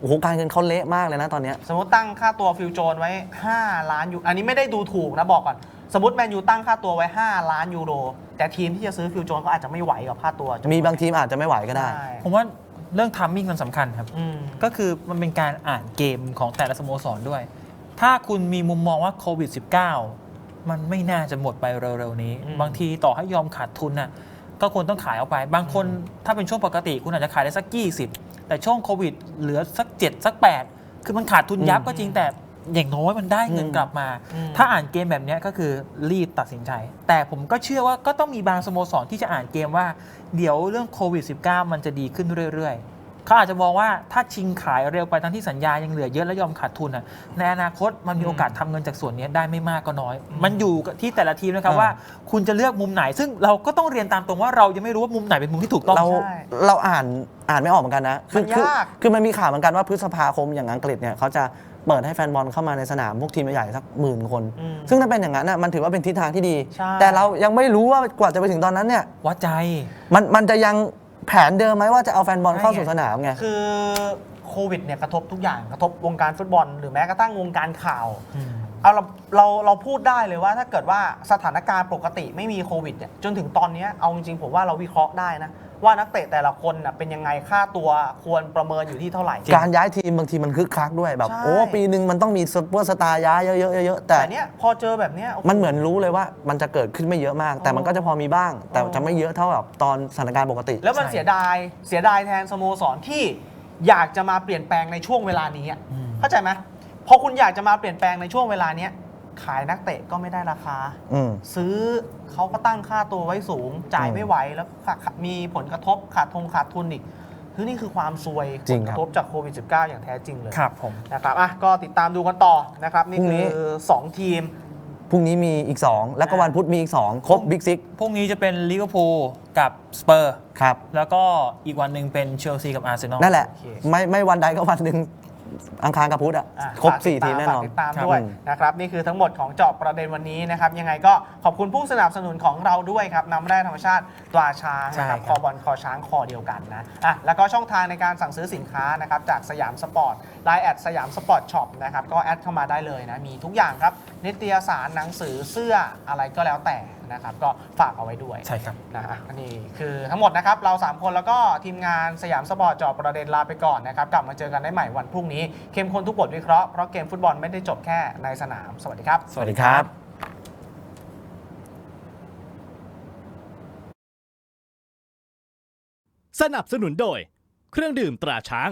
Speaker 4: โอ้โหการเงินเขาเละมากเลยนะตอนเนี้ย
Speaker 2: สมมติตั้งค่าตัวฟิลโจนไว้ 5 ล้านยูอันนี้ไม่ได้ดูถูกนะบอกก่อน สมมติแมนยูตั้งค่าตัวไว้ 5 ล้านยูโร แต่ทีมที่จะซื้อฟิลโจนเขาอาจจะไม่ไหวกับค่าตัว
Speaker 4: มีบางทีมอาจจะไม่ไหวก็ได้
Speaker 2: ใช่
Speaker 3: ผมว่าเรื่องทัมมิ่งมันสำคัญครับ
Speaker 2: อืม
Speaker 3: ก็คือมันเป็นการอ่านเกมของแต่ละสโมสรด้วย ถ้าคุณมีมุมมองว่าโควิด -19 มันไม่น่าจะหมดไปเร็วๆนี้
Speaker 2: อืม
Speaker 3: บางทีต่อให้ยอมขาดทุนน่ะ ก็ควรต้องขายออกไป บางคนถ้าเป็นช่วงปกติคุณอาจจะขายได้สัก 20 แต่ช่วงโควิดเหลือสัก 7 สัก 8 คือมันขาดทุนยับ
Speaker 4: อืม
Speaker 3: ก็จริงแต่ อย่างน้อยมันได้เงิน
Speaker 4: อืม
Speaker 3: กลับมา
Speaker 2: อืม
Speaker 3: ถ้าอ่านเกมแบบเนี้ยก็คือรีบตัดสินใจ แต่ผมก็เชื่อว่าก็ต้องมีบางสโมสรที่จะอ่านเกมว่า เดี๋ยวเรื่องโควิด -19 มันจะดีขึ้นเรื่อยๆ เขาอาจจะมองว่าถ้าชิงขายเร็วไปทั้งที่สัญญายังเหลือเยอะและยอมขาดทุนอะในอนาคตมันมีโอกาสทำเงินจากส่วนนี้ได้ไม่มากก็น้อย มันอยู่กับที่แต่ละทีมนะครับ
Speaker 4: อ่า
Speaker 3: ว่า คุณจะเลือกมุมไหน ซึ่งเราก็ต้องเรียนตามตรงว่าเรายังไม่รู้ว่ามุมไหนเป็นมุมที่ถูกต้อง
Speaker 4: เรา
Speaker 2: ใช่
Speaker 4: เราอ่านอ่านไม่ออกเหมือนกันนะ คื
Speaker 2: มัน
Speaker 4: คื
Speaker 2: ยาก
Speaker 4: คือมันมีข่าวเหมือนกันว่าพฤษภาคมอย่างอังกฤษเนี่ยเขาจะ เปิดให้แฟนบอลเข้ามาในสนามพวกทีมใหญ่ๆสักหมื่นคน
Speaker 2: อืม
Speaker 4: ซึ่งถ้าเป็นอย่างนั้นน่ะมันถือว่าเป็นทิศทางที่ดี
Speaker 2: ใช่
Speaker 4: แต่เรายังไม่รู้ว่ากว่าจะไปถึงตอนนั้นเนี่ย
Speaker 3: วัดใจ
Speaker 4: มันมันจะยังแผนเดิมไหมว่าจะเอาแฟนบอลเข้าสู่สนามไง
Speaker 2: คือโควิดเนี่ยกระทบทุกอย่างกระทบวงการฟุตบอล หรือแม้กระทั่งวงการข่าว เอาเราเราเราพูดได้เลยว่าถ้าเกิดว่าสถานการณ์ปกติไม่มีโควิดเนี่ยจนถึงตอนเนี้ยเอาจริงๆผมว่าเราวิเคราะห์ได้นะ ว่านักเตะแต่ละคนน่ะเป็นยังไงค่าตัวควรประเมินอยู่ที่เท่าไหร่
Speaker 4: การย้ายทีมบางทีมันคึกคักด้วยแบบ
Speaker 2: ใช่
Speaker 4: โอ้ปีหนึ่งมันต้องมีซุปเปอร์สตาร์ย้ายเยอะๆเยอะๆแต่
Speaker 2: แต่เนี้ยพอเจอแบบเนี้ยโโมั
Speaker 4: นเหมือนรู้เลยว่ามันจะเกิดขึ้นไม่เยอะมาก แต่มันก็จะพอมีบ้าง แต่
Speaker 2: อ๋อ
Speaker 4: จะไม่เยอะเท่าแบบตอนสถานการณ์ปกติ
Speaker 2: แล้วมัน
Speaker 3: ใช่
Speaker 2: เสียดายเสียดายแทนสโมสรที่อยากจะมาเปลี่ยนแปลงในช่วงเวลานี้อะ
Speaker 3: อืม
Speaker 2: เข้าใจไหม พอคุณอยากจะมาเปลี่ยนแปลงในช่วงเวลาเนี้ยขายนักเตะก็ไม่ได้ราคา
Speaker 4: อืม
Speaker 2: ซื้อเขาก็ตั้งค่าตัวไว้สูง จ่าย
Speaker 4: อืม
Speaker 2: ไม่ไหวแล้วขามีผลกระทบขาดทงขาดทุนอีกคือนี่คือความซวย
Speaker 4: จริ
Speaker 2: ผ
Speaker 4: ง
Speaker 2: ล
Speaker 4: ค
Speaker 2: ก
Speaker 4: รับ
Speaker 2: ระทบจากโควิด -19 อย่างแท้จริงเลย
Speaker 3: ครับผม
Speaker 2: นะครับอะก็ติดตามดูกันต่อนะครับ นี่
Speaker 4: พรุ่งนี้
Speaker 2: คือ2 ทีม
Speaker 4: พรุ่งนี้มีอีก 2 แล้วก็วันพุธมีอีก 2 ครบบิ๊กซิก
Speaker 3: พรุ่งนี้จะเป็นลิเวอร์พูลกับสเปอร์
Speaker 4: ครับ
Speaker 3: แล้วก็อีกวันหนึ่งเป็นเชลซีกับอาร์เซนอล
Speaker 4: นั่นแหละ
Speaker 2: โอเค
Speaker 4: ไม่ไม่วันใดก็วันหนึ่ง อังคารกับพุธอะ
Speaker 2: อะ
Speaker 4: ครบ
Speaker 2: ฝากติด
Speaker 4: 4ทีมแน่นอน
Speaker 2: ฝากติดตาม
Speaker 3: ครับ
Speaker 2: ด้วย
Speaker 4: อืม
Speaker 2: นะครับนี่คือทั้งหมดของเจอบประเด็นวันนี้นะครับยังไงก็ขอบคุณผู้สนับสนุนของเราด้วยครับน้ำแร่ธรรมชาติตราช้างนะครับ
Speaker 3: ใช่
Speaker 2: ค
Speaker 3: ครั
Speaker 2: อบ บอลคอช้างคอเดียวกันนะอะแล้วก็ช่องทางในการสั่งซื้อสินค้านะครับจากสยามสปอร์ตไลน์แอดสยามสปอร์ตช็อปนะครับก็แอดเข้ามาได้เลยนะมีทุกอย่างครับนิตยสารหนังสือเสื้ออะไรก็แล้วแต่ นะครับก็ฝากเอาไว้ด้วย
Speaker 3: ใช่ครับ
Speaker 2: นะฮะอันนี้คือทั้งหมดนะครับเรา 3 คนแล้วก็ทีมงานสยามสปอร์ตเจอบประเด็นลาไปก่อนนะครับกลับมาเจอกันได้ใหม่วันพรุ่งนี้เข้มข้นทุกบทวิเคราะห์เพราะเกมฟุตบอลไม่ได้จบแค่ในสนาม สวัสดีครับ
Speaker 4: สวัสดีครับ
Speaker 1: สนับสนุนโดย เครื่องดื่มตราช้าง